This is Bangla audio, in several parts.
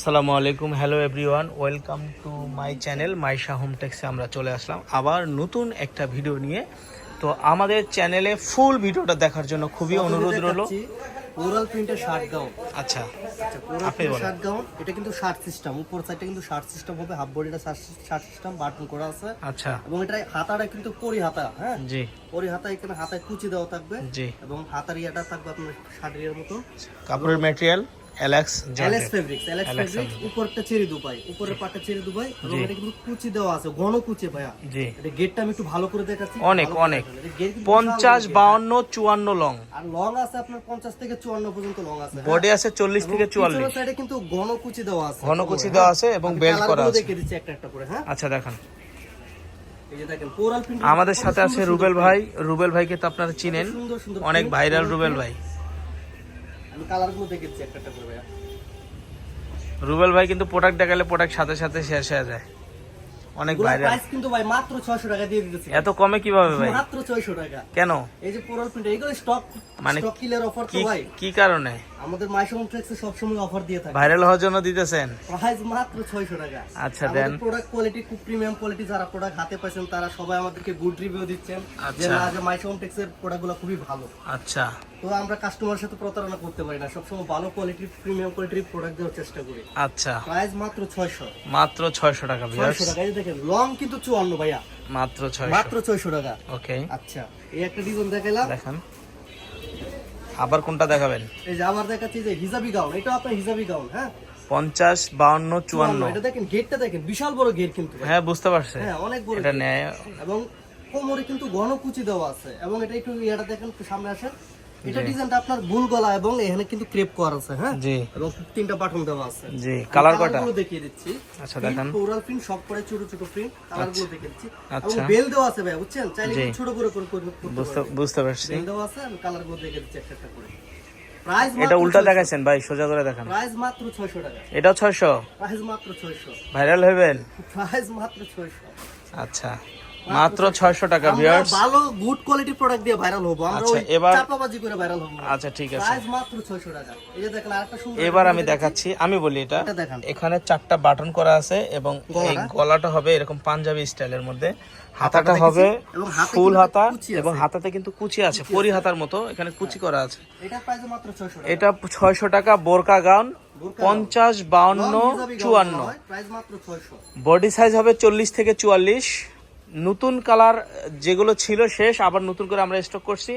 আসসালামু আলাইকুম hello everyone welcome to my channel Maisha home টেক্সে আমরা চলে আসলাম আবার নতুন একটা ভিডিও নিয়ে। তো আমাদের চ্যানেলে ফুল ভিডিওটা দেখার জন্য খুবই অনুরোধ রইল। ওরাল প্রিন্টের শার্ট গাউন আচ্ছা আচ্ছা। শার্ট গাউন এটা কিন্তু শার্ট সিস্টেম উপর সাইডটা কিন্তু শার্ট সিস্টেম হবে হাফ বডিটা শার্ট সিস্টেম বাটন করা আছে। আচ্ছা। এবং এটা হাতাটা কিন্তু পরি হাতা হ্যাঁ? জি। পরি হাতা এখানে হাতায় কুচি দেওয়া থাকবে জি। এবং হাতার ইয়াটা থাকবে আপনার শার্টের মতো। কাপড়ের material Alex LS fabrics Alex fabrics উপরটা চেরি দুপাই উপরের পাটটা চেরি দুপাই এবং এটা কিন্তু কুচি দেওয়া আছে ঘন কুচি ভাইয়া। জি। এটা গেটটা আমি একটু ভালো করে দেখাচ্ছি। অনেক, অনেক। দেখেন। এটা gate কিন্তু পঞ্চাশ বিশাল বড় gate। বাউন্ন চুয়ান্ন লং আর লং আছে আপনার পঞ্চাশ থেকে চুয়ান্ন পর্যন্ত লং আছে হ্যাঁ? বডি আছে চল্লিশ থেকে চুয়াল্লিশ। সাইডে কিন্তু ঘন কুচি দেওয়া আছে। ঘন কুচি দেওয়া আছে এবং বেল্ট করা আছে। দেখিয়ে দিচ্ছি একটা একটা করে হ্যাঁ। আচ্ছা দেখান। আমাদের সাথে আছে রুবেল ভাই। রুবেল ভাইকে তো আপনারা চিনেন। অনেক ভাইরাল রুবেল ভাই। আমি কালারগুলো দেখেছি একটা একটা করে ভাইয়া। রুবেল ভাই কিন্তু প্রোডাক্ট দেখালে প্রোডাক্ট সাথে সাথে শেষ হয়ে যায়। অনেক ভাইরাল প্রাইস কিন্তু ভাই মাত্র 600 টাকা দিয়ে দিতেছি। এত কমে কীভাবে ভাই? মাত্র 600 টাকা। কেন? এই যে পুরো প্রিন্ট এইগুলো স্টক মানে স্টক কিলার অফার তো ভাই। কি কারণে? আমাদের মাইশন ট্রেক্সে সব সময় অফার দিয়ে থাকে। ভাইরাল হওয়ার জন্য দিতেছেন? প্রাইস মাত্র 600 টাকা। আচ্ছা, দেন। প্রোডাক্ট কোয়ালিটি খুব প্রিমিয়াম কোয়ালিটি যারা প্রোডাক্ট হাতে পাইছেন তারা সবাই আমাদেরকে গুড রিভিউ দিচ্ছেন যে আচ্ছা। না যে মাইশন ট্রেক্সের প্রোডাক্টগুলো খুবই ভালো। আচ্ছা। তো আমরা কাস্টমারের সাথে প্রতারণা করতে পারি না। সবসময় ভালো কোয়ালিটির প্রিমিয়াম কোয়ালিটির প্রোডাক্ট দেওয়ার চেষ্টা করি। আচ্ছা। প্রাইস মাত্র ছয়শো। মাত্র ছয়শো টাকা ভিউয়ার্স ছয়শো টাকা। এই দেখেন লং কিন্তু চুয়ান্ন ভাইয়া। মাত্র ছয়শো। মাত্র ছয়শো টাকা। ওকে আচ্ছা এই একটা ডিজাইন দেখাইলাম। দেখান। আবার কোনটা দেখাবেন? এই যে আবার দেখাচ্ছি যে হিজাবি গাউন এটা আপনার হিজাবি গাউন হ্যাঁ? পঞ্চাশ বাউন্ন চুয়ান্ন। এটা দেখেন গেটটা দেখেন বিশাল বড় গেট কিন্তু হ্যাঁ বুঝতে পারছি। হ্যাঁ অনেক বড় এটা নেয় এবং কোমরে কিন্তু ঘন কুচি দেওয়া আছে। এবং এটা একটু ইয়াটা দেখেন সামনে আসেন। এটা ডিজাইনটা আপনার গোল গলা এবং এখানে কিন্তু ক্রেপ করা আছে হ্যাঁ? জি। এবং তিনটা বাটন দেওয়া আছে। জি কালার কালারগুলো দেখিয়ে দিচ্ছি। আচ্ছা, দেখান। ফ্লোরাল প্রিন্ট সব করে ছোট ছোট প্রিন্ট কালারগুলো দেখিয়ে দিচ্ছি। এবং আচ্ছা। বেল দেওয়া আছে ভাই বুঝছেন? চাইলে ছোট করে করে বুঝতে বুঝতে পারছি। বেল দেওয়া আছে আমি কালারগুলো দেখিয়ে দিচ্ছি একটা একটা করে। এটা উল্টা ভাই সোজা করে দেখান। প্রাইস মাত্র 600 টাকা। এটাও ছয়শো? প্রাইস মাত্র 600 ভাইরাল হবেন প্রাইস মাত্র 600 আচ্ছা। মাত্র ছয়শো টাকা আমরা ভিউয়ার্স ভালো গুড কোয়ালিটি প্রোডাক্ট দিয়ে ভাইরাল হব। আমরা আচ্ছা, এবার- চাপাবাজি করে ভাইরাল হব। আচ্ছা ঠিক আছে। প্রাইস মাত্র 600 টাকা। এই যে দেখেন আরেকটা সুন্দর এবার আমি দেখাচ্ছি আমি বলি এটা। এখানে চারটা বাটন করা আছে এবং এই গলাটা? হবে এরকম পাঞ্জাবি স্টাইলের মধ্যে। হাতাটা হবে ফুল হাতা এবং হাতাতে কিন্তু কুচি আছে পরি হাতার মতো। এখানে কুচি করা আছে। এটা প্রাইস মাত্র 600 টাকা। এটা ছয়শো টাকা বোরকা গাউন পঞ্চাশ বাউন্ন চুয়ান্ন। 600 বডি সাইজ হবে চল্লিশ থেকে চুয়াল্লিশ। নতুন কালার যেগুলো ছিল শেষ আবার নতুন করে আমরা স্টক করছি।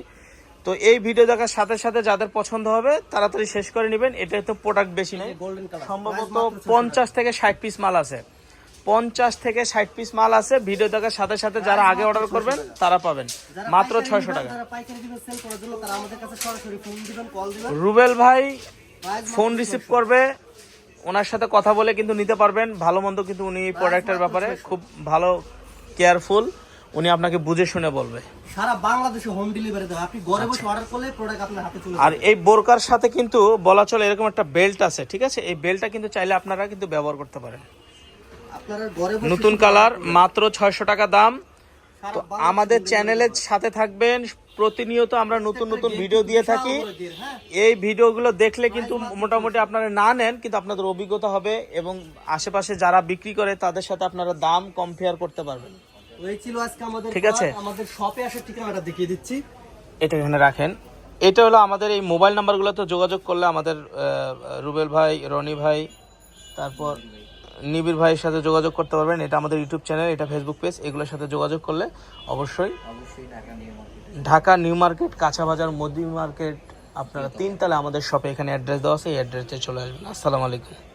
তো এই ভিডিও দেখার সাথে সাথে যাদের পছন্দ হবে তাড়াতাড়ি শেষ করে নেবেন। এটা তো প্রোডাক্ট বেশি নেই সম্ভবত পঞ্চাশ থেকে ষাট পিস মাল আছে। পঞ্চাশ থেকে ষাট পিস মাল আছে। ভিডিও দেখার সাথে সাথে যারা আগে অর্ডার করবেন তারা পাবেন। মাত্র ছয়শো টাকা। রুবেল ভাই ফোন রিসিভ করবে। ওনার সাথে কথা বলে কিন্তু নিতে পারবেন। ভালো মন্দ কিন্তু উনি প্রোডাক্টের ব্যাপারে খুব ভালো কেয়ারফুল উনি আপনাকে বুঝে শুনে বলবে। সারা বাংলাদেশে হোম ডেলিভারি দেবে আপনি ঘরে বসে অর্ডার করলে প্রোডাক্ট আপনার হাতে চলে আর এই বোরকার সাথে কিন্তু বলা চলে এরকম একটা বেল্ট আছে ঠিক আছে? এই বেল্টটা কিন্তু চাইলে আপনারা কিন্তু ব্যবহার করতে পারেন। আপনারা ঘরে বসে নতুন কালার মাত্র ছয়শো টাকা দাম। তো আমাদের চ্যানেলের সাথে থাকবেন। প্রতিনিয়ত আমরা নতুন নতুন ভিডিও দিয়ে থাকি। হ্যাঁ। এই ভিডিওগুলো দেখলে কিন্তু মোটামুটি আপনারা না নেন কিন্তু আপনাদের অভিজ্ঞতা হবে এবং আশেপাশে যারা বিক্রি করে তাদের সাথে আপনারা দাম কম্পেয়ার করতে পারবেন। ছিল আজকে আমাদের ঠিক আছে। আমাদের শপে আসার ঠিকানাটা দেখিয়ে দিচ্ছি। এটা এখানে রাখেন। এটা হলো আমাদের এই মোবাইল নাম্বারগুলোতে যোগাযোগ করলে আমাদের রুবেল ভাই রনি ভাই তারপর নিবির ভাইয়ের সাথে যোগাযোগ করতে পারবেন। এটা আমাদের ইউটিউব চ্যানেল এটা ফেসবুক পেজ এগুলোর সাথে যোগাযোগ করলে অবশ্যই ঢাকা নিউ মার্কেট কাঁচা বাজার মোদি মার্কেট আপনারা তিনতলা আমাদের শপে এখানে অ্যাড্রেস দেওয়া আছে এই অ্যাড্রেসে চলে আসবেন। আসসালামু আলাইকুম।